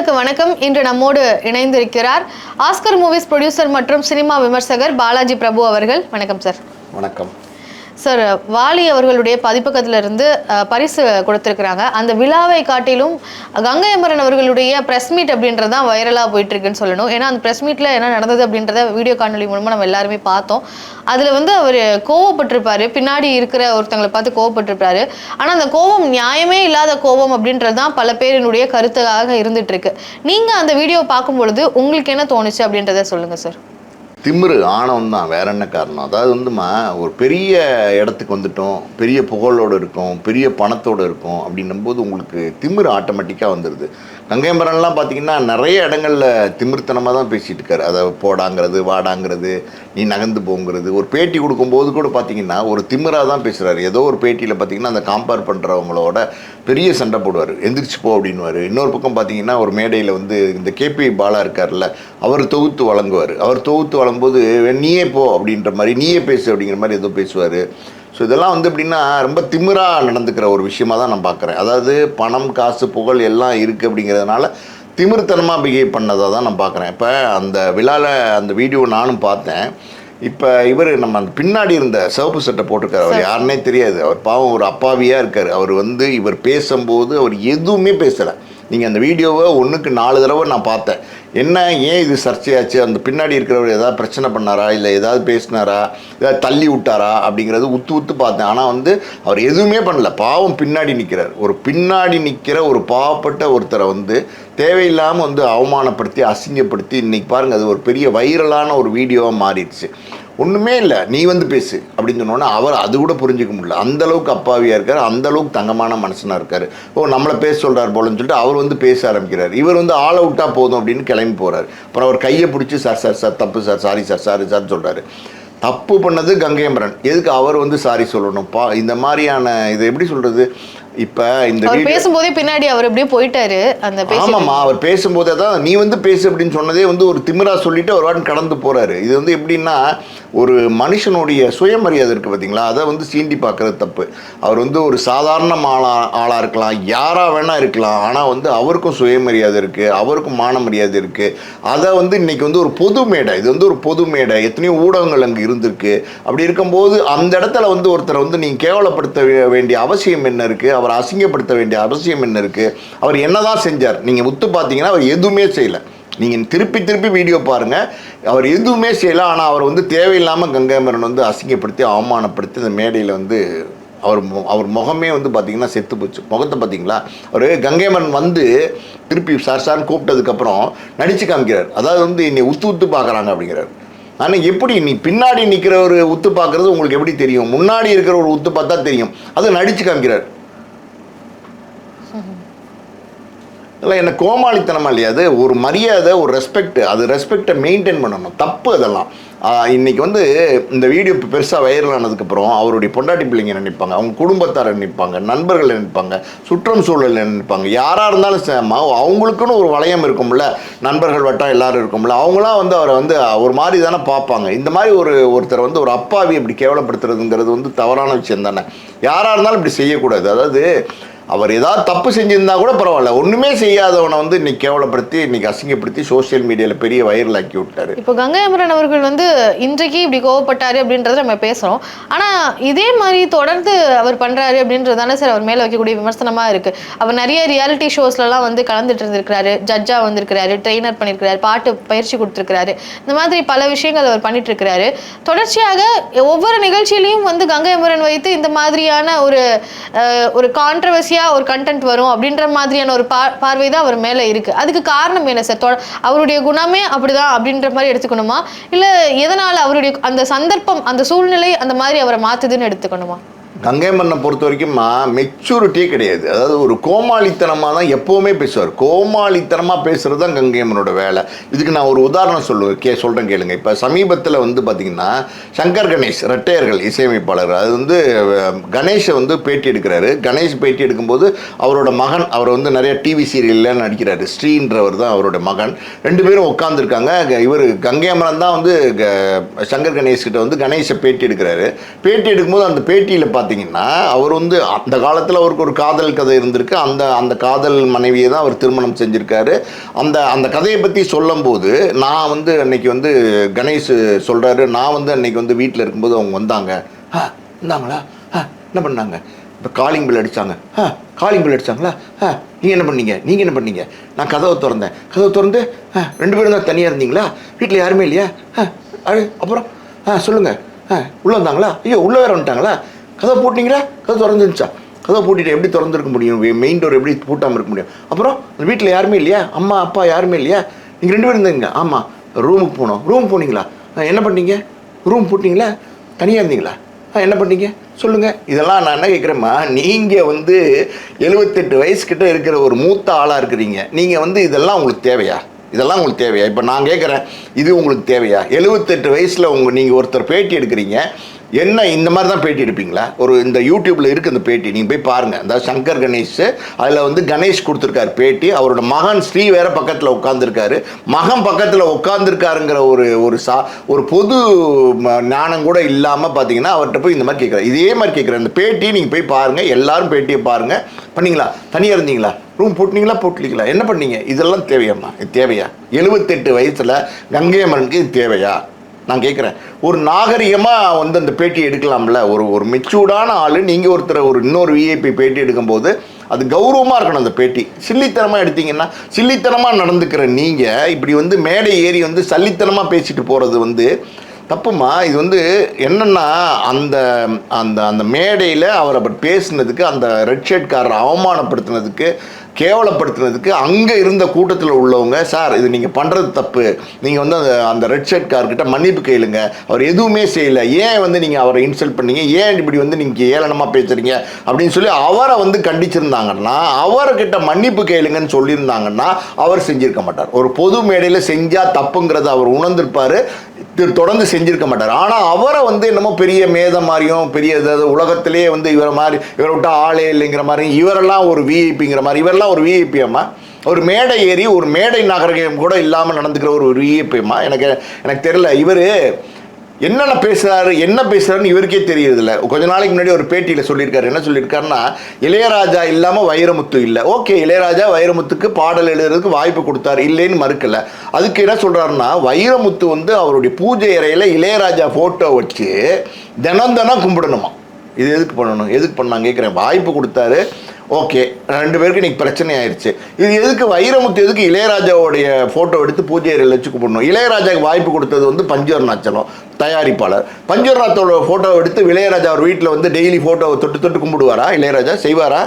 நேயர்களுக்கு வணக்கம். இன்று நம்மோடு இணைந்திருக்கிறார் ஆஸ்கர் மூவிஸ் ப்ரொடியூசர் மற்றும் சினிமா விமர்சகர் பாலாஜி பிரபு அவர்கள். வணக்கம் சார் வணக்கம். சார் வாலி அவர்களுடைய பதிப்பகத்துல இருந்து பரிசு கொடுத்துருக்குறாங்க. அந்த விழாவை காட்டிலும் கங்கை அமரன் அவர்களுடைய ப்ரெஸ் மீட் அப்படின்றது தான் வைரலாக போயிட்டுருக்குன்னு சொல்லணும். ஏன்னா அந்த ப்ரெஸ் மீட்டில் என்ன நடந்தது அப்படின்றத வீடியோ காணொலி மூலமாக நம்ம எல்லாருமே பார்த்தோம். அதில் வந்து அவர் கோவப்பட்டிருப்பாரு. பின்னாடி இருக்கிற ஒருத்தங்களை பார்த்து கோவப்பட்டிருப்பாரு. ஆனால் அந்த கோபம் நியாயமே இல்லாத கோபம் அப்படின்றது தான் பல பேரினுடைய கருத்தாக இருந்துகிட்ருக்கு நீங்கள் அந்த வீடியோ பார்க்கும் பொழுது உங்களுக்கு என்ன தோணுச்சு அப்படின்றத சொல்லுங்கள் சார் திமிரு ஆணவம் தான் வேற என்ன காரணம்? அதாவது வந்துமா ஒரு பெரிய இடத்துக்கு வந்துட்டோம் பெரிய புகழோடு இருக்கோம் பெரிய பணத்தோடு இருக்கோம் அப்படின்னும் போது உங்களுக்கு திமிரு ஆட்டோமேட்டிக்காக வந்துடுது கங்கைமரன்லாம் பார்த்தீங்கன்னா நிறைய இடங்களில் திமிர்த்தனமாக தான் பேசிகிட்டு இருக்காரு. அதை போடாங்கிறது வாடாங்கிறது நீ நகர்ந்து போங்கிறது. ஒரு பேட்டி கொடுக்கும்போது கூட பார்த்தீங்கன்னா ஒரு திமிராக தான் பேசுகிறாரு ஏதோ ஒரு பேட்டியில் பார்த்தீங்கன்னா அந்த காம்பேர் பண்ணுறவங்களோட பெரிய சண்டை போடுவார். எந்திரிச்சு போ அப்படின்னுவார். இன்னொரு பக்கம் பார்த்தீங்கன்னா ஒரு மேடையில் வந்து இந்த கேபி பாலா இருக்கார்ல அவர் தொகுத்து வழங்குவார். அவர் தொகுத்து வழங்கும்போது நீயே போ அப்படின்ற மாதிரி நீயே பேசு அப்படிங்கிற மாதிரி ஏதோ பேசுவார். ஸோ இதெல்லாம் வந்து எப்படின்னா ரொம்ப திமிராக நடந்துக்கிற ஒரு விஷயமா தான் நான் பார்க்குறேன். அதாவது பணம் காசு புகழ் எல்லாம் இருக்குது அப்படிங்கிறதுனால திமிர்த்தனமாக பிஹேவ் பண்ணதை தான் நான் பார்க்குறேன். இப்போ அந்த விழாவில் அந்த வீடியோ நானும் பார்த்தேன். இப்போ இவர் நம்ம அந்த பின்னாடி இருந்த சிவப்பு சட்டை போட்டிருக்காரு. அவர் யாருன்னே தெரியாது. அவர் பாவம் ஒரு அப்பாவியாக இருக்கார். அவர் வந்து இவர் பேசும்போது அவர் எதுவுமே பேசலை. நீங்கள் அந்த வீடியோவை ஒன்றுக்கு நாலு தடவை நான் பார்த்தேன். என்ன ஏன் இது சர்ச்சையாச்சு? அந்த பின்னாடி இருக்கிறவர் ஏதாவது பிரச்சனை பண்ணாரா? இல்லை ஏதாவது பேசினாரா? ஏதாவது தள்ளி விட்டாரா? அப்படிங்கிறது உத்து உத்து பார்த்தேன். ஆனால் வந்து அவர் எதுவுமே பண்ணல. பாவம் பின்னாடி நிற்கிறார் ஒரு பின்னாடி நிற்கிற ஒரு பாவப்பட்ட ஒருத்தரை வந்து தேவையில்லாமல் வந்து அவமானப்படுத்தி அசிங்கப்படுத்தி இன்றைக்கி பாருங்கள் அது ஒரு பெரிய வைரலான ஒரு வீடியோவாக மாறிடுச்சு. ஒன்றுமே இல்லை நீ வந்து பேசு அப்படின்னு சொன்னோன்னா அவர் அது கூட புரிஞ்சுக்க முடியல. அந்த அளவுக்கு அப்பாவியாக இருக்கார் அந்த அளவுக்கு தங்கமான மனுஷனாக இருக்கார். ஓ நம்மளை பேச சொல்கிறார் போலன்னு சொல்லிட்டு அவர் வந்து பேச ஆரம்பிக்கிறார். இவர் வந்து ஆல் அவுட்டாக போதும் அப்படின்னு கிளம்பி போகிறார் அப்புறம் அவர் கையை பிடிச்சி சார் சார் சார் தப்பு sir sorry sir sorry sir சொல்கிறாரு தப்பு பண்ணது கங்கையம்பரன் எதுக்கு அவர் வந்து சாரி சொல்லணும்? பா இந்த மாதிரியான இது எப்படி சொல்கிறது இப்போ இந்த அவர் பேசும்போதே பின்னாடி அவர் எப்படியே போயிட்டாரு. அந்த ஆமாம்மா அவர் பேசும்போதே தான் நீ வந்து பேசு அப்படின்னு சொன்னதே வந்து ஒரு திமிரா சொல்லிட்டு அவர் வாட்டு கடந்து போறாரு. இது வந்து எப்படின்னா ஒரு மனுஷனுடைய சுயமரியாதை இருக்குது பார்த்தீங்களா அதை வந்து சீண்டி பார்க்கறது தப்பு. அவர் வந்து ஒரு சாதாரண ஆளா ஆளாக இருக்கலாம் யாராக வேணால் இருக்கலாம் ஆனால் வந்து அவருக்கும் சுயமரியாதை இருக்குது அவருக்கும் மான மரியாதை இருக்குது அதை வந்து இன்னைக்கு வந்து ஒரு பொது மேடை இது வந்து ஒரு பொது மேடை எத்தனையோ ஊடகங்கள் அங்கே இருந்திருக்கு. அப்படி இருக்கும்போது அந்த இடத்துல வந்து ஒருத்தரை வந்து நீங்கள் கேவலப்படுத்த வேண்டிய அவசியம் என்ன இருக்குது அவர் அசிங்கப்படுத்த வேண்டிய அவசியம் என்ன இருக்குது அவர் என்னதான் செஞ்சார்? நீங்கள் உத்து பார்த்தீங்கன்னா அவர் எதுவுமே செய்யலை. நீங்கள் திருப்பி திருப்பி வீடியோ பாருங்கள் அவர் எதுவுமே செய்யலை. ஆனால் அவர் வந்து தேவையில்லாமல் கங்கைமரன் வந்து அசிங்கப்படுத்தி அவமானப்படுத்தி அந்த மேடையில் வந்து அவர் மு- அவர் முகமே வந்து பார்த்தீங்கன்னா செத்து போச்சு. முகத்தை பார்த்தீங்களா அவர் கங்கைமரன் வந்து திருப்பி சார் சார்னு கூப்பிட்டதுக்கப்புறம் நடித்து காமிக்கிறார். அதாவது வந்து என்னை உத்து உத்து பார்க்குறாங்க அப்படிங்கிறார். ஆனால் எப்படி நீ பின்னாடி நிற்கிற ஒரு உத்து பார்க்குறது உங்களுக்கு எப்படி தெரியும்? முன்னாடி இருக்கிற ஒரு உத்து பார்த்தா தெரியும். அது நடித்து காமிக்கிறார். இல்லை என்ன கோமாளித்தனமா இல்லையா? அது ஒரு மரியாதை ஒரு ரெஸ்பெக்ட் அது ரெஸ்பெக்டை மெயின்டைன் பண்ணணும். தப்பு அதெல்லாம். இன்னைக்கு வந்து இந்த வீடியோ இப்போ பெருசாக வைரல் ஆனதுக்கப்புறம் அவருடைய பொண்டாட்டி பிள்ளைங்க நினைப்பாங்க? அவங்க குடும்பத்தார் நினைப்பாங்க? நண்பர்கள் நினைப்பாங்க? சுற்றம் சூழல் நினைப்பாங்க? யாராக இருந்தாலும் சேமா அவங்களுக்குன்னு ஒரு வளையம் இருக்கும்ல. நண்பர்கள் வட்டம் எல்லாரும் இருக்கும்ல. அவங்களாம் வந்து அவரை வந்து ஒரு மாதிரி தானே பார்ப்பாங்க. இந்த மாதிரி ஒரு ஒருத்தர் வந்து ஒரு அப்பாவி இப்படி கேவலப்படுத்துறதுங்கிறது வந்து தவறான விஷயம் தானே. யாராக இருந்தாலும் இப்படி செய்யக்கூடாது. அதாவது அவர் ஏதாவது தப்பு செஞ்சிருந்தா கூட பரவாயில்ல. ஒண்ணுமே செய்யாதவனை வந்து இன்னைக்கு கேவலப்படுத்தி இன்னைக்கு அசிங்கப்படுத்தி சோஷியல் மீடியால பெரிய வைரல் ஆக்கி விட்டாரு. இப்போ கங்கை அமரன் அவர்கள் வந்து இன்றைக்கு இப்படி கோவப்பட்டாரு அப்படின்றத நம்ம பேசுறோம். ஆனா இதே மாதிரி தொடர்ந்து அவர் பண்றாரு அப்படின்றது தானே சார் அவர் மேல வைக்கக்கூடிய விமர்சனமா இருக்கு. அவர் நிறைய ரியாலிட்டி ஷோஸ்லலாம் வந்து கலந்துட்டு இருந்திருக்கிறாரு. ஜட்ஜா வந்திருக்கிறாரு ட்ரெயினர் பண்ணியிருக்கிறாரு பாட்டு பயிற்சி கொடுத்துருக்கிறாரு. இந்த மாதிரி பல விஷயங்கள் அவர் பண்ணிட்டு இருக்கிறாரு தொடர்ச்சியாக ஒவ்வொரு நிகழ்ச்சியிலையும் வந்து கங்கை அமரன் வைத்து இந்த மாதிரியான ஒரு ஒரு ஒரு ஈஸியாக ஒரு கண்டென்ட் வரும் அப்படின்ற மாதிரியான ஒரு பா பார்வை தான் அவர் மேலே இருக்குது அதுக்கு காரணம் என்ன சார்? அவருடைய குணமே அப்படிதான் அப்படின்ற மாதிரி எடுத்துக்கணுமா? இல்லை எதனால் அவருடைய அந்த சந்தர்ப்பம் அந்த சூழ்நிலை அந்த மாதிரி அவரை மாற்றுதுன்னு எடுத்துக்கணுமா? கங்கை மண்ணை பொறுத்த வரைக்கும் மெச்சூரிட்டியே கிடையாது. அதாவது ஒரு கோமாளித்தனமாக தான் எப்போவுமே பேசுவார். கோமாளித்தனமாக பேசுகிறது தான் கங்கை அம்மனோட வேலை. இதுக்கு நான் ஒரு உதாரணம் சொல்லுவேன். கே சொல்கிறேன் கேளுங்க. இப்போ சமீபத்தில் வந்து பார்த்திங்கன்னா சங்கர் கணேஷ் ரெட்டையர்கள் இசையமைப்பாளர். அது வந்து கணேஷை வந்து பேட்டி எடுக்கிறாரு. கணேஷ் பேட்டி எடுக்கும்போது அவரோட மகன் அவர் வந்து நிறைய டிவி சீரியலில் நடிக்கிறாரு. ஸ்ரீன்றவர் தான் அவரோட மகன். ரெண்டு பேரும் உட்காந்துருக்காங்க இவர் கங்கை தான் வந்து க- சங்கர் கணேஷ் கிட்ட வந்து கணேஷை பேட்டி எடுக்கிறாரு. பேட்டி எடுக்கும்போது அந்த பேட்டியில் பார்த்து பார்த்தீங்கன்னா அவர் வந்து அந்த காலத்தில் அவருக்கு ஒரு காதல் கதை இருந்திருக்கு. அந்த அந்த காதல் மனைவியை தான் அவர் திருமணம் செஞ்சுருக்காரு. அந்த அந்த கதையை பற்றி சொல்லும்போது நான் வந்து அன்னைக்கு வந்து கணேஷ் சொல்கிறாரு நான் வந்து அன்னைக்கு வந்து வீட்டில் இருக்கும்போது அவங்க வந்தாங்க. ஆ இருந்தாங்களா ஆ என்ன பண்ணாங்க? இப்போ காலிங் பில் அடித்தாங்க ஆ காலிங் பில் அடித்தாங்களா ஆ நீங்கள் என்ன பண்ணீங்க? நீங்கள் என்ன பண்ணீங்க? நான் கதவை திறந்தேன். கதவை திறந்து ஆ ரெண்டு பேரும் தான் தனியாக இருந்தீங்களா? வீட்டில் யாருமே இல்லையா? ஆ அப்புறம் ஆ சொல்லுங்கள் ஆ உள்ளே வந்தாங்களா? ஐயோ உள்ளே வேற வந்துட்டாங்களா? கதை போட்டிங்களா? கதை திறந்துருந்துச்சா? கதை பூட்டிட்டு எப்படி திறந்துருக்க முடியும்? மெயின் டோர் எப்படி பூட்டாமல் இருக்க முடியும்? அப்புறம் அந்த வீட்டில் யாருமே இல்லையா? அம்மா அப்பா யாருமே இல்லையா? நீங்கள் ரெண்டு பேரும் இருந்தீங்க. ஆமாம் ரூமுக்கு போனோம். ரூம் போனீங்களா? ஆ, என்ன பண்ணீங்க? ரூம் போட்டிங்களா? தனியாக இருந்தீங்களா? ஆ என்ன பண்ணீங்க? சொல்லுங்கள் இதெல்லாம் நான் என்ன கேட்குறேம்மா நீங்கள் வந்து எழுபத்தெட்டு வயசுக்கிட்ட இருக்கிற ஒரு மூத்த ஆளாக இருக்கிறீங்க. நீங்கள் வந்து இதெல்லாம் உங்களுக்கு தேவையா? இதெல்லாம் உங்களுக்கு தேவையா? இப்போ நான் கேட்குறேன் இது உங்களுக்கு தேவையா? எழுபத்தெட்டு வயசில் உங்கள் நீங்கள் ஒருத்தர் பேட்டி எடுக்கிறீங்க. என்ன இந்த மாதிரி தான் பேட்டி எடுப்பீங்களா? ஒரு இந்த யூடியூப்பில் இருக்குது இந்த பேட்டி நீங்கள் போய் பாருங்கள் அந்த சங்கர் கணேஷ் அதில் வந்து கணேஷ் கொடுத்துருக்காரு பேட்டி. அவரோட மகன் ஸ்ரீ வேற பக்கத்தில் உட்காந்துருக்காரு மகன் பக்கத்தில் உட்காந்துருக்காருங்கிற ஒரு ஒரு சா ஒரு பொது ம- ஞானம் கூட இல்லாமல் பார்த்தீங்கன்னா அவர்கிட்ட போய் இந்த மாதிரி கேட்குறாரு இதே மாதிரி கேட்குறேன் இந்த பேட்டி நீங்கள் போய் பாருங்கள் எல்லாரும் பேட்டியை பாருங்கள் பண்ணீங்களா? தனியாக இருந்தீங்களா? ரூம் போட்டிங்களா? போட்டலீங்களா என்ன பண்ணீங்க? இதெல்லாம் தேவையாம்மா. இது தேவையா? எழுபத்தெட்டு வயசில் கங்கை அமரனுக்கு இது தேவையா? நான் கேட்குறேன் ஒரு நாகரிகமாக வந்து அந்த பேட்டி எடுக்கலாம்ல? ஒரு ஒரு மெச்சூர்டான ஆள் நீங்கள் ஒருத்தர் ஒரு இன்னொரு விஐபி பேட்டி எடுக்கும்போது அது கௌரவமாக இருக்கணும் அந்த பேட்டி. சில்லித்தனமாக எடுத்தீங்கன்னா சில்லித்தனமாக நடந்துக்கிற நீங்கள் இப்படி வந்து மேடை ஏறி வந்து சல்லித்தனமாக பேசிட்டு போகிறது வந்து தப்புமா? இது வந்து என்னென்னா அந்த அந்த அந்த மேடையில் அவர் அப்படி பேசினதுக்கு அந்த ரெட் ஷர்ட்காரரை அவமானப்படுத்தினதுக்கு கேவலப்படுத்துனதுக்கு அங்கே இருந்த கூட்டத்தில் உள்ளவங்க சார் இது நீங்கள் பண்ணுறது தப்பு. நீங்கள் வந்து அந்த அந்த ரெட் ஷர்ட் கார்கிட்ட மன்னிப்பு கேளுங்க. அவர் எதுவுமே செய்யலை. ஏன் வந்து நீங்கள் அவரை இன்சல்ட் பண்ணீங்க? ஏன் இப்படி வந்து நீங்கள் ஏளனமாக பேசுறீங்க? அப்படின்னு சொல்லி அவரை வந்து கண்டிச்சிருந்தாங்கன்னா அவர்கிட்ட மன்னிப்பு கேளுங்கன்னு சொல்லியிருந்தாங்கன்னா அவர் செஞ்சிருக்க மாட்டார். ஒரு பொது மேடையில் செஞ்சால் தப்புங்கிறத அவர் உணர்ந்திருப்பார். திரு- தொடர்ந்து செஞ்சிருக்க மாட்டார். ஆனால் அவரை வந்து என்னமோ பெரிய மேத மாதிரியும் பெரிய ஏதாவது உலகத்திலே வந்து இவரை மாதிரி இவரை விட்டு ஆளே இல்லைங்கிற மாதிரி இவரெல்லாம் ஒரு விஐபிங்கிற மாதிரி இவரெல்லாம் ஒரு விஐபி அம்மா. ஒரு மேடை ஏறி ஒரு மேடை நாகரிகம் கூட இல்லாமல் நடந்துக்கிற ஒரு விஐபி அம்மா. எனக்கு எனக்கு தெரியல இவர் என்னென்ன பேசுகிறாரு என்ன பேசுகிறாருன்னு இவருக்கே தெரியறதில்ல. கொஞ்ச நாளைக்கு முன்னாடி ஒரு பேட்டியில் சொல்லியிருக்காரு. என்ன சொல்லியிருக்காருன்னா இளையராஜா இல்லாமல் வைரமுத்து இல்லை. ஓகே இளையராஜா வைரமுத்துக்கு பாடல் எழுதுறதுக்கு வாய்ப்பு கொடுத்தாரு இல்லைன்னு மறுக்கலை. அதுக்கு என்ன சொல்கிறாருன்னா வைரமுத்து வந்து அவருடைய பூஜை அறையில் இளையராஜா ஃபோட்டோ வச்சு தினம் தினம் கும்பிடணுமா. இது எதுக்கு பண்ணணும் எதுக்கு பண்ணாங்க கேட்குறேன் வாய்ப்பு கொடுத்தாரு. ஓகே ரெண்டு பேருக்கு இன்னைக்கு பிரச்சனை ஆயிடுச்சு இது எதுக்கு வைரமுத்து எதுக்கு இளையராஜாவுடைய ஃபோட்டோ எடுத்து பூஜை அறையில் வச்சு கும்பிடணும் இளையராஜாவுக்கு வாய்ப்பு கொடுத்தது வந்து பஞ்சவர்ணாச்சலம் தயாரிப்பாளர். பஞ்சவர்ணாத்தோட ஃபோட்டோ எடுத்து இளையராஜா அவர் வீட்டில் வந்து டெய்லி ஃபோட்டோவை தொட்டு தொட்டு கும்பிடுவாரா? இளையராஜா செய்வாரா?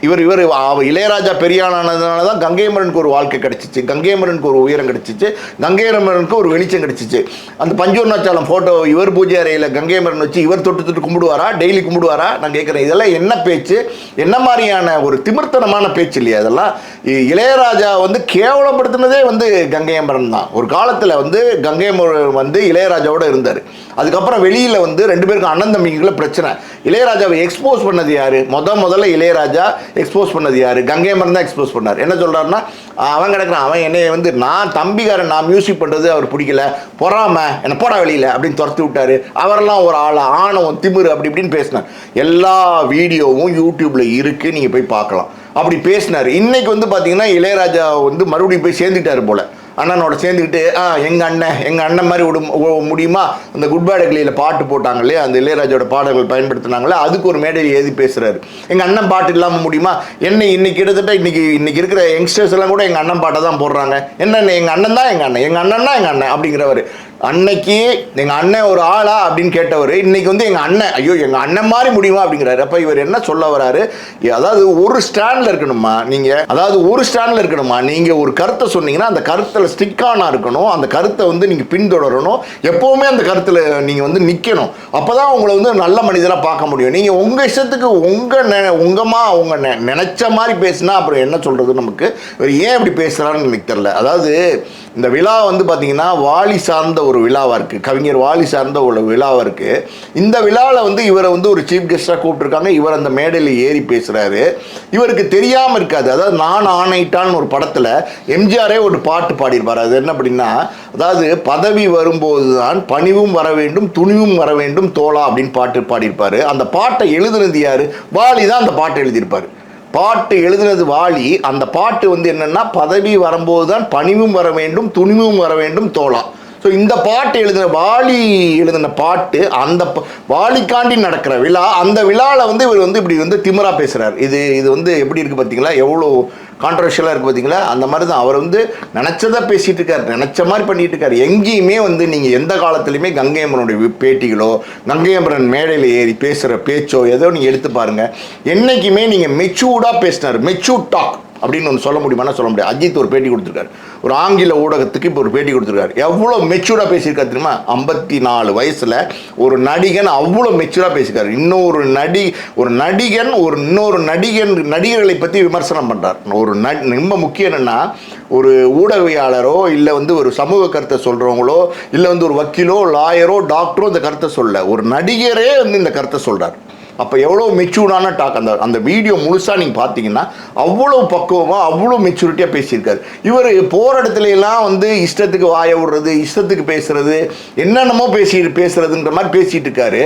இவர் இவர் இளையராஜா பெரியானதுனால தான் கங்கைமரனுக்கு ஒரு வாழ்க்கை கிடச்சிச்சு. கங்கைமரனுக்கு ஒரு உயரம் கிடச்சிச்சு. கங்கைமரனுக்கு ஒரு வெளிச்சம் கிடச்சிச்சு. அந்த பஞ்சூர்ணாச்சாலம் ஃபோட்டோ இவர் பூஜை அறையில் கங்கைமரன் வச்சு இவர் தொட்டு தொட்டு கும்பிடுவாரா? டெய்லி கும்பிடுவாரா? நான் கேட்குறேன். இதெல்லாம் என்ன பேச்சு? என்ன மாதிரியான ஒரு திமிர்த்தனமான பேச்சு இல்லையா அதெல்லாம் இ- இளையராஜா வந்து கேவலப்படுத்தினதே வந்து கங்கையம்பரன் தான். ஒரு காலத்தில் வந்து கங்கையமரன் வந்து இளையராஜாவோடு இருந்தார். அதுக்கப்புறம் வெளியில் வந்து ரெண்டு பேருக்கும் அண்ணன் தம்பிங்களை பிரச்சனை. இளையராஜாவை எக்ஸ்போஸ் பண்ணது யார்? முத முதல்ல இளையராஜா எக்ஸ்போஸ் பண்ணது யார்? கங்கை மரம் தான் எக்ஸ்போஸ் பண்ணார். என்ன சொல்கிறாருன்னா அவன் கிடக்குறான். அவன் என்னை வந்து நான் தம்பிக்காரன் நான் மியூசிக் பண்ணுறது அவர் பிடிக்கல. பொறாம என்னை போடா வெளியில் அப்படின்னு துரத்தி விட்டார். அவரெல்லாம் ஒரு ஆள் ஆணவம் திமிரு அப்படி இப்படின்னு பேசினார். எல்லா வீடியோவும் யூடியூப்பில் இருக்குது நீங்கள் போய் பார்க்கலாம். அப்படி பேசினார். இன்னைக்கு வந்து பார்த்தீங்கன்னா இளையராஜா வந்து மறுபடியும் போய் சேர்ந்துட்டாரு போல. அண்ணனோட சேர்ந்துக்கிட்டு ஆ எங்கள் அண்ணன் எங்கள் அண்ணன் மாதிரி விடும் முடியுமா? அந்த குட் பாட்டு போட்டாங்க இல்லையா? அந்த இளையராஜோட பாடல்கள் பயன்படுத்தினாங்களே அதுக்கு ஒரு மேடையில் எழுதி பேசுகிறாரு எங்கள் அண்ணன் பாட்டு இல்லாமல் முடியுமா? என்ன இன்னைக்கு கிட்டத்தட்ட இன்னைக்கு இன்னைக்கு இருக்கிற யங்ஸ்டர்ஸ் எல்லாம் கூட எங்கள் அண்ணன் பாட்டை தான் போடுறாங்க. என்னென்ன எங்கள் அண்ணன் தான் எங்கள் அண்ணன் எங்கள் அண்ணன் தான் எங்கள் அண்ணன் அப்படிங்கிறவர். அன்னைக்கு எங்கள் அண்ணன் ஒரு ஆளா அப்படின்னு கேட்டவர் இன்னைக்கு வந்து எங்கள் அண்ணன் ஐயோ எங்கள் அண்ணன் மாதிரி முடியுமா அப்படிங்கிறாரு. அப்போ இவர் என்ன சொல்ல வராரு? அதாவது ஒரு ஸ்டாண்டில் இருக்கணுமா நீங்கள் அதாவது ஒரு ஸ்டாண்டில் இருக்கணுமா? நீங்கள் ஒரு கருத்தை சொன்னீங்கன்னா அந்த கருத்தில் ஸ்டிக்கானா இருக்கணும். அந்த கருத்தை வந்து நீங்கள் பின்தொடரணும். எப்போவுமே அந்த கருத்தில் நீங்கள் வந்து நிற்கணும் அப்போ தான் உங்களை வந்து நல்ல மனிதராக பார்க்க முடியும். நீங்கள் உங்கள் இஷ்டத்துக்கு உங்கள் நெ உங்கமா உங்கள் நெ நினச்ச மாதிரி பேசினா அப்புறம் என்ன சொல்கிறது நமக்கு? ஏன் இப்படி பேசுகிறாருன்னு எனக்கு தெரில அதாவது இந்த விழா வந்து பார்த்தீங்கன்னா வாலி சார்ந்த ஒரு விழாவாக இருக்குது கவிஞர் வாலி சார்ந்த ஒரு விழாவாக இருக்குது இந்த விழாவில் வந்து இவரை வந்து ஒரு சீஃப் கெஸ்ட்டாக கூப்பிட்டுருக்காங்க. இவர் அந்த மேடையில் ஏறி பேசுகிறாரு இவருக்கு தெரியாமல் இருக்காது. அதாவது நான் ஆணையிட்டான்னு ஒரு படத்தில் எம்ஜிஆரே ஒரு பாட்டு பாடியிருப்பார். அது என்ன அப்படின்னா அதாவது பதவி வரும்போது தான் பணிவும் வர வேண்டும் துணிவும் வர வேண்டும் தோழா அப்படின்னு பாட்டு பாடியிருப்பார். அந்த பாட்டை எழுதுனது யார்? வாலி தான் அந்த பாட்டை எழுதியிருப்பார். பாட்டு எழுதுனது வாலி அந்த பாட்டு வந்து என்னன்னா பதவி வரும்போது தான் பணிவும் வர வேண்டும் துணிவும் வர வேண்டும் தோலாம் ஸோ இந்த பாட்டு எழுதின வாலி எழுதின பாட்டு அந்த ப- வாலிக்காண்டி நடக்கிற விழா அந்த விழாவில் வந்து இவர் வந்து இப்படி வந்து திமரா பேசுகிறார் இது இது வந்து எப்படி இருக்குது பார்த்தீங்களா எவ்வளோ கான்ட்ரவர்ஷியலாக இருக்குது பார்த்தீங்களா அந்த மாதிரி தான். அவர் வந்து நினச்சதை பேசிகிட்டு இருக்கார். நினச்ச மாதிரி பண்ணிகிட்டு இருக்கார். எங்கேயுமே வந்து நீங்கள் எந்த காலத்துலையுமே கங்கையம்மனுடைய பேட்டிகளோ கங்கையம்மரன் மேடையில் ஏறி பேசுகிற பேச்சோ ஏதோ நீங்கள் எடுத்து பாருங்கள் என்றைக்குமே நீங்கள் மெச்சூர்டாக பேசினார். மெச்சூர் டாக் அப்படின்னு ஒன்று சொல்ல முடியுமானா சொல்ல முடியாது. அஜித் ஒரு பேட்டி கொடுத்துருக்காரு. ஒரு ஆங்கில ஊடகத்துக்கு இப்போ ஒரு பேட்டி கொடுத்துருக்காரு. எவ்வளோ மெச்சூராக பேசியிருக்காரு தெரியுமா? ஐம்பத்தி நாலு வயசில் ஒரு நடிகன் அவ்வளோ மெச்சூராக பேசியிருக்காரு. இன்னொரு நடி ஒரு நடிகன் ஒரு இன்னொரு நடிகன் நடிகர்களை பற்றி விமர்சனம் பண்ணுறார் ஒரு ந ரொம்ப முக்கியம் என்னென்னா ஒரு ஊடகவியாளரோ இல்லை வந்து ஒரு சமூக கருத்தை சொல்கிறவங்களோ இல்லை வந்து ஒரு வக்கீலோ லாயரோ டாக்டரோ இந்த கருத்தை சொல்ல. ஒரு நடிகரே வந்து இந்த கருத்தை சொல்கிறார் அப்போ எவ்வளோ மெச்சூர்டான டாக் அந்த அந்த வீடியோ முழுசாக நீங்கள் பார்த்தீங்கன்னா அவ்வளோ பக்குவமாக அவ்வளோ மெச்சூரிட்டியாக பேசியிருக்காரு. இவர் போகிற இடத்துல எல்லாம் வந்து இஷ்டத்துக்கு வாய விடுறது இஷ்டத்துக்கு பேசுறது என்னென்னமோ பேசி பேசுறதுன்ற மாதிரி பேசிட்டு இருக்காரு.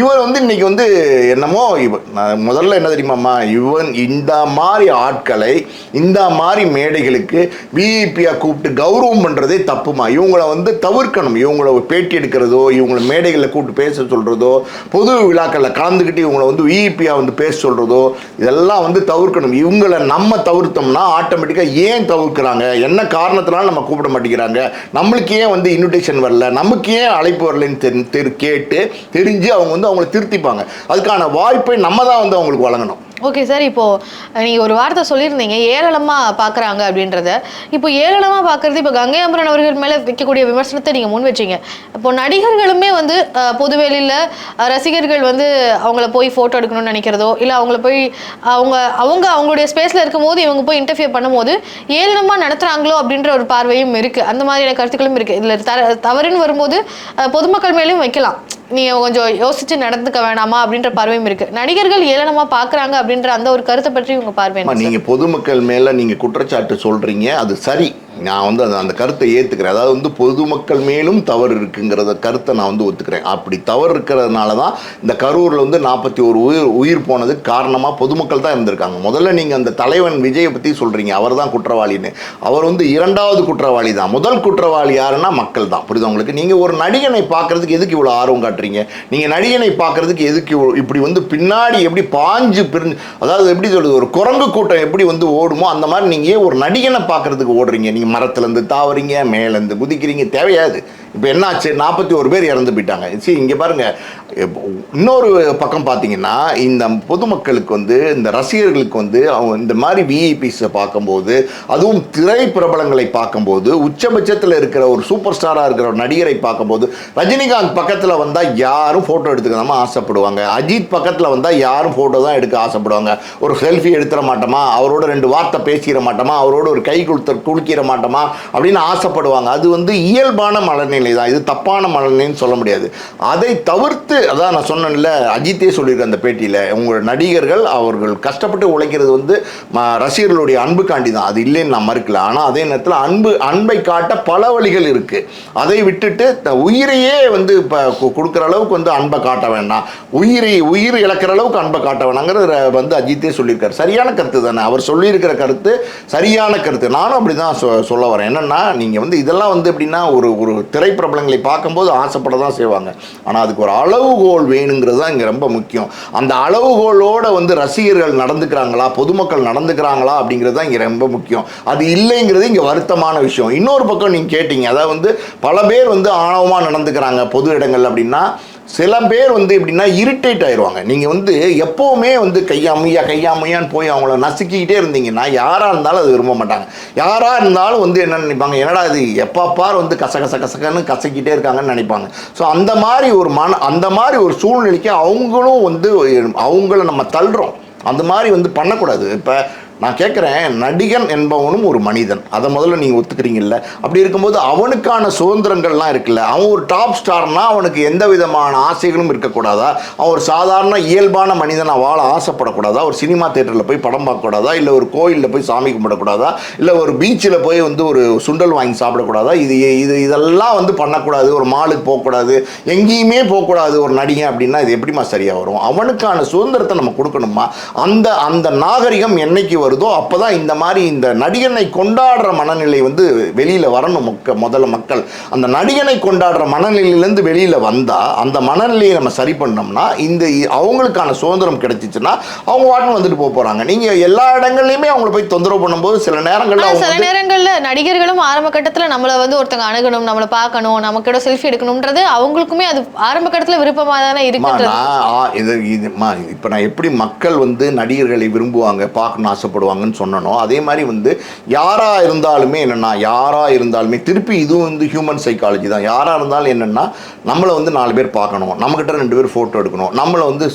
இவர் வந்து இன்னைக்கு வந்து என்னமோ இவ முதல்ல என்ன தெரியுமாம்மா இவன் இந்த மாதிரி ஆட்களை இந்த மாதிரி மேடைகளுக்கு விஐபியாக கூப்பிட்டு கௌரவம் பண்ணுறதே தப்புமா? இவங்கள வந்து தவிர்க்கணும். இவங்கள பேட்டி எடுக்கிறதோ இவங்கள மேடைகளில் கூப்பிட்டு பேச சொல்கிறதோ பொது விழாக்களில் கலந்துக்கிட்டு இவங்களை வந்து விஐபியாக வந்து பேச சொல்கிறதோ இதெல்லாம் வந்து தவிர்க்கணும். இவங்களை நம்ம தவிர்த்தோம்னா ஆட்டோமேட்டிக்காக ஏன் தவிர்க்கிறாங்க? என்ன காரணத்தினால நம்ம கூப்பிட மாட்டேங்கிறாங்க? நம்மளுக்கு ஏன் வந்து இன்விடேஷன் வரல? நமக்கு ஏன் அழைப்பு வரலன்னு தெரி தெரி கேட்டு தெரிஞ்சு அவங்க வந்து அவங்கள திருத்திப்பாங்க. அதுக்கான வாய்ப்பை நம்ம தான் வந்து அவங்களுக்கு வழங்கணும். ஓகே சார் இப்போ நீங்க ஒரு வார்த்தை சொல்லியிருந்தீங்க ஏளனமா பாக்குறாங்க அப்படின்றத. இப்போ ஏளனமா பாக்குறது இப்போ கங்கை அம்பரன் அவர்கள் மேல வைக்கக்கூடிய விமர்சனத்தை நீங்க முன் வச்சீங்க. இப்போ நடிகர்களுமே வந்து பொதுவெளியில் பொதுவெளியில ரசிகர்கள் வந்து அவங்கள போய் போட்டோ எடுக்கணும்னு நினைக்கிறதோ இல்ல அவங்கள போய் அவங்க அவங்க அவங்களுடைய ஸ்பேஸ்ல இருக்கும்போது இவங்க போய் இன்டர்ஃபியர் பண்ணும்போது ஏளனமா நடத்துறாங்களோ அப்படின்ற ஒரு பார்வையும் இருக்கு. அந்த மாதிரியான கருத்துக்களும் இருக்கு. இதுல த- தவறுன்னு வரும்போது பொதுமக்கள் மேலேயும் வைக்கலாம். நீங்க கொஞ்சம் யோசிச்சு நடந்துக்க வேணாமா அப்படின்ற பார்வையும் இருக்கு நடிகர்கள் ஏளனமா பாக்குறாங்க அப்படின்ற அந்த ஒரு கருத்தை பற்றி உங்க பார்வை என்ன அம்மா, சார்? நீங்க பொதுமக்கள் மேல நீங்க குற்றச்சாட்டு சொல்றீங்க அது சரி நான் வந்து அந்த அந்த கருத்தை ஏற்றுக்கிறேன் அதாவது வந்து பொதுமக்கள் மேலும் தவறு இருக்குங்கிறத கருத்தை நான் வந்து ஒத்துக்கிறேன். அப்படி தவறு இருக்கிறதுனால தான் இந்த கரூரில் வந்து நாற்பத்தி ஒரு உயிர் உயிர் போனதுக்கு காரணமாக பொதுமக்கள் தான் இருந்திருக்காங்க. முதல்ல நீங்கள் அந்த தலைவன் விஜயை பற்றி சொல்கிறீங்க அவர் தான் குற்றவாளின்னு. அவர் வந்து இரண்டாவது குற்றவாளி தான். முதல் குற்றவாளி யாருன்னா மக்கள் தான். புரியுதா உங்களுக்கு? நீங்கள் ஒரு நடிகனை பார்க்கறதுக்கு எதுக்கு இவ்வளோ ஆர்வம் காட்டுறீங்க? நீங்கள் நடிகனை பார்க்கறதுக்கு எதுக்கு இப்படி வந்து பின்னாடி எப்படி பாஞ்சு பிரிஞ்சு அதாவது எப்படி சொல்லுது ஒரு குரங்கு கூட்டம் எப்படி வந்து ஓடுமோ அந்த மாதிரி நீங்கள் ஒரு நடிகனை பார்க்கறதுக்கு ஓடுறீங்க? நீங்கள் மரத்துலேருந்து தாவறீங்க மேலேருந்து குதிக்கிறீங்க தேவையாது. இப்போ என்னாச்சு? நாற்பத்தி ஒரு பேர் இறந்து போயிட்டாங்க. சரி இங்கே பாருங்கள் இன்னொரு பக்கம் பார்த்தீங்கன்னா இந்த பொதுமக்களுக்கு வந்து இந்த ரசிகர்களுக்கு வந்து அவங்க இந்த மாதிரி விஐபிஸை பார்க்கும்போது அதுவும் திரை பிரபலங்களை பார்க்கும்போது உச்சபட்சத்தில் இருக்கிற ஒரு சூப்பர் ஸ்டாராக இருக்கிற ஒரு நடிகரை பார்க்கும்போது ரஜினிகாந்த் பக்கத்தில் வந்தால் யாரும் ஃபோட்டோ எடுத்துக்கலாமா ஆசைப்படுவாங்க. அஜித் பக்கத்தில் வந்தால் யாரும் ஃபோட்டோ தான் எடுக்க ஆசைப்படுவாங்க. ஒரு செல்ஃபி எடுத்துட மாட்டோமா? அவரோட ரெண்டு வார்த்தை பேசிட மாட்டோமா? அவரோட ஒரு கை கொடுத்து குளிக்கிற மாட்டோமா? அப்படின்னு ஆசைப்படுவாங்க. அது வந்து இயல்பான மனநிலை. தான். இது தப்பான மனநிலைன்னு சொல்ல முடியாது. அதை தவிர்த்து அதான் நான் சொன்னேன்ல அஜித்தே சொல்லியிருக்கேன் அந்த பேட்டியில் உங்கள் நடிகர்கள் அவர்கள் கஷ்டப்பட்டு உழைக்கிறது வந்து ரசிகர்களுடைய அன்புக்காண்டி தான். அது இல்லைன்னு நான் மறுக்கல. ஆனால் அதே நேரத்தில் அன்பு அன்பை காட்ட பல வழிகள் இருக்குது அதை விட்டுட்டு உயிரையே வந்து இப்போ கொடுக்குற அளவுக்கு வந்து அன்பை காட்ட வேண்டாம். உயிரை உயிர் இழக்கிற அளவுக்கு அன்பை காட்ட வேணாங்கிறது வந்து அஜித்தே சொல்லியிருக்காரு. சரியான கருத்து தானே. அவர் சொல்லியிருக்கிற கருத்து சரியான கருத்து. நானும் அப்படி தான் சொ சொல்ல வரேன். என்னென்னா நீங்கள் வந்து இதெல்லாம் வந்து எப்படின்னா ஒரு ஒரு திரைப்பிரபலங்களை பார்க்கும்போது ஆசைப்பட தான் செய்வாங்க. ஆனால் அதுக்கு ஒரு அளவுகோல் வேணுங்கிறது தான் இங்கே ரொம்ப முக்கியம். அந்த அளவுகோலோட வந்து ரசிகர்கள் நடந்துக்கிறாங்களா பொதுமக்கள் நடந்துக்கிறாங்களா அப்படிங்கிறது தான் இங்கே ரொம்ப முக்கியம். அது இல்லைங்கிறது இங்கே வருத்தமான விஷயம். இன்னொரு பக்கம் நீங்கள் கேட்டீங்க அதாவது வந்து பல பேர் வந்து ஆணவமாக நடந்துக்கிறாங்க பொது இடங்கள் அப்படின்னா சில பேர் வந்து எப்படின்னா இரிட்டேட் ஆயிடுவாங்க நீங்கள் வந்து எப்போவுமே வந்து கையாமையா கையாமையான்னு போய் அவங்கள நசுக்கிக்கிட்டே இருந்தீங்கன்னா யாராக இருந்தாலும் அது விரும்ப மாட்டாங்க. யாராக இருந்தாலும் வந்து என்ன நினைப்பாங்க? என்னடா இது? எப்போ பார் வந்து கச கசகன்னு கசக்கிட்டே இருக்காங்கன்னு நினைப்பாங்க. ஸோ அந்த மாதிரி ஒரு மன அந்த மாதிரி ஒரு சூழ்நிலைக்கு அவங்களும் வந்து அவங்கள நம்ம தள்ளுறோம். அந்த மாதிரி வந்து பண்ணக்கூடாது. இப்போ நான் கேட்குறேன் நடிகன் என்பவனும் ஒரு மனிதன். அதை முதல்ல நீங்கள் ஒத்துக்கிறீங்கல்ல? அப்படி இருக்கும்போது அவனுக்கான சுதந்திரங்கள்லாம் இருக்குல்ல? அவன் ஒரு டாப் ஸ்டார்னா அவனுக்கு எந்த விதமான ஆசைகளும் இருக்கக்கூடாதா? அவன் ஒரு சாதாரண இயல்பான மனிதனாக வாழ ஆசைப்படக்கூடாதா? ஒரு சினிமா தேட்டரில் போய் படம் பார்க்கக்கூடாதா? இல்லை ஒரு கோயிலில் போய் சாமி கும்பிடக்கூடாதா? இல்லை ஒரு பீச்சில் போய் வந்து ஒரு சுண்டல் வாங்கி சாப்பிடக்கூடாதா? இது இது இதெல்லாம் வந்து பண்ணக்கூடாது. ஒரு மாலுக்கு போகக்கூடாது. எங்கேயுமே போகக்கூடாது ஒரு நடிகன் அப்படின்னா இது எப்படிமா சரியாக வரும்? அவனுக்கான சுதந்திரத்தை நம்ம கொடுக்கணுமா? அந்த அந்த நாகரிகம் என்னைக்கு வருதோ அப்பதான் இந்த மாதிரி இந்த நடிகனை கொண்டாடுற மனநிலை வந்து வெளியில வரணும் மக்க முதல்ல மக்கள். அந்த நடிகனை கொண்டாடுற மனநிலையிலேருந்து வெளியில வந்தா அந்த மனநிலையை நம்ம சரி பண்ணோம்னா இந்த அவங்களுக்கான சுதந்திரம் கிடைச்சிச்சுன்னா அவங்க வாட்டும் வந்துட்டு போக போறாங்க. நீங்க எல்லா இடங்கள்லையுமே அவங்கள போய் தொந்தரவு பண்ணும்போது சில நேரங்கள்ல சில நேரங்கள்ல நடிகர்களும் ஆரம்ப கட்டத்துல நம்மள வந்து ஒருத்தங்க அணுகணும் நம்மள பார்க்கணும் நமக்கிட்ட செல்ஃபி எடுக்கணும்ன்றது அவங்களுக்குமே அது ஆரம்ப கட்டத்துல விருப்பமா தானே ஆ, இது இதுமா இப்போ நான் எப்படி மக்கள் வந்து நடிகர்களை விரும்புவாங்க பார்க்கணும்னு ஆசைப்படுவாங்கன்னு சொன்னனோ அதே மாதிரி வந்து யாராக இருந்தாலுமே என்னென்னா யாராக இருந்தாலுமே திருப்பி இதுவும் வந்து ஹியூமன் சைக்காலஜி தான். யாராக இருந்தாலும் என்னென்னா நம்மளை வந்து நாலு பேர் பார்க்கணும். நம்மக்கிட்ட ரெண்டு பேர் ஃபோட்டோ எடுக்கணும். நம்மளை வந்து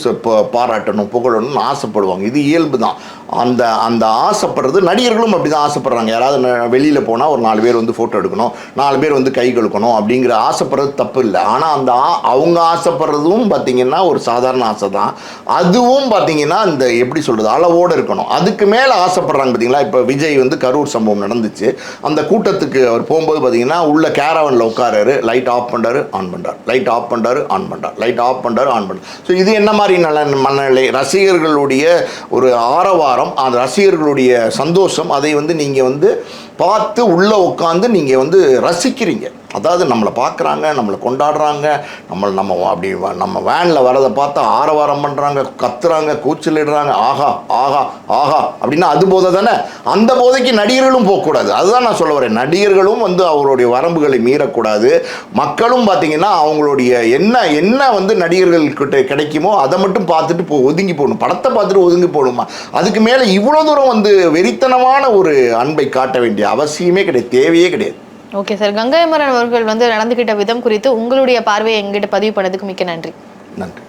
பாராட்டணும் புகழணும்னு ஆசைப்படுவாங்க. இது இயல்பு தான். அந்த அந்த ஆசைப்படுறது நடிகர்களும் அப்படி தான் ஆசைப்படுறாங்க. யாராவது வெளியில் போனால் ஒரு நாலு பேர் வந்து ஃபோட்டோ எடுக்கணும் நாலு பேர் வந்து கை கழுக்கணும் அப்படிங்கிற ஆசைப்படுறது தப்பு இல்லை. ஆனால் அந்த அவங்க ஆசைப்படுறதும் பார்த்தீங்கன்னா ஒரு சாதாரண ஆசை தான் அதுவும் பார்த்தீங்கன்னா இந்த எப்படி சொல்கிறது அளவோடு இருக்கணும். அதுக்கு மேலே ஆசைப்படுறாங்க பார்த்தீங்களா இப்போ விஜய் வந்து கரூர் சம்பவம் நடந்துச்சு. அந்த கூட்டத்துக்கு அவர் போகும்போது பார்த்திங்கன்னா உள்ள கேரவனில் உட்காராரு லைட் ஆஃப் பண்ணுறாரு ஆன் பண்ணுறார் லைட் ஆஃப் பண்ணுறாரு ஆன் பண்ணுறார் லைட் ஆஃப் பண்ணுறாரு ஆன் பண்ணுறார் ஸோ இது என்ன மாதிரி நல்ல மனநிலை? ரசிகர்களுடைய ஒரு ஆரவாரம் அந்த ரசிகர்களுடைய சந்தோஷம் அதை வந்து நீங்கள் வந்து பார்த்து உள்ளே உட்காந்து நீங்கள் வந்து ரசிக்கிறீங்க. அதாவது நம்மளை பார்க்குறாங்க நம்மளை கொண்டாடுறாங்க நம்மளை நம்ம அப்படி நம்ம வேனில் வரதை பார்த்தா ஆரவாரம் பண்ணுறாங்க கத்துறாங்க கூச்சலிடுறாங்க. ஆஹா ஆஹா ஆஹா அப்படின்னா அது போதை தானே? அந்த போதைக்கு நடிகர்களும் போகக்கூடாது. அதுதான் நான் சொல்ல வரேன். நடிகர்களும் வந்து அவருடைய வரம்புகளை மீறக்கூடாது. மக்களும் பார்த்தீங்கன்னா அவங்களுடைய என்ன என்ன வந்து நடிகர்கள்கிட்ட கிடைக்குமோ அதை மட்டும் பார்த்துட்டு போ ஒதுங்கி போகணும். படத்தை பார்த்துட்டு ஒதுங்கி போகணுமா? அதுக்கு மேலே இவ்வளோ தூரம் வந்து வெறித்தனமான ஒரு அன்பை காட்ட வேண்டிய அவசியமே கிடையாது. தேவையே கிடையாது. Okay sir. கங்கை அமரன் அவர்கள் வந்து நடந்துகிட்ட விதம் குறித்து உங்களுடைய பார்வையை எங்கிட்ட பதிவு பண்ணதுக்கு மிக்க நன்றி. நன்றி.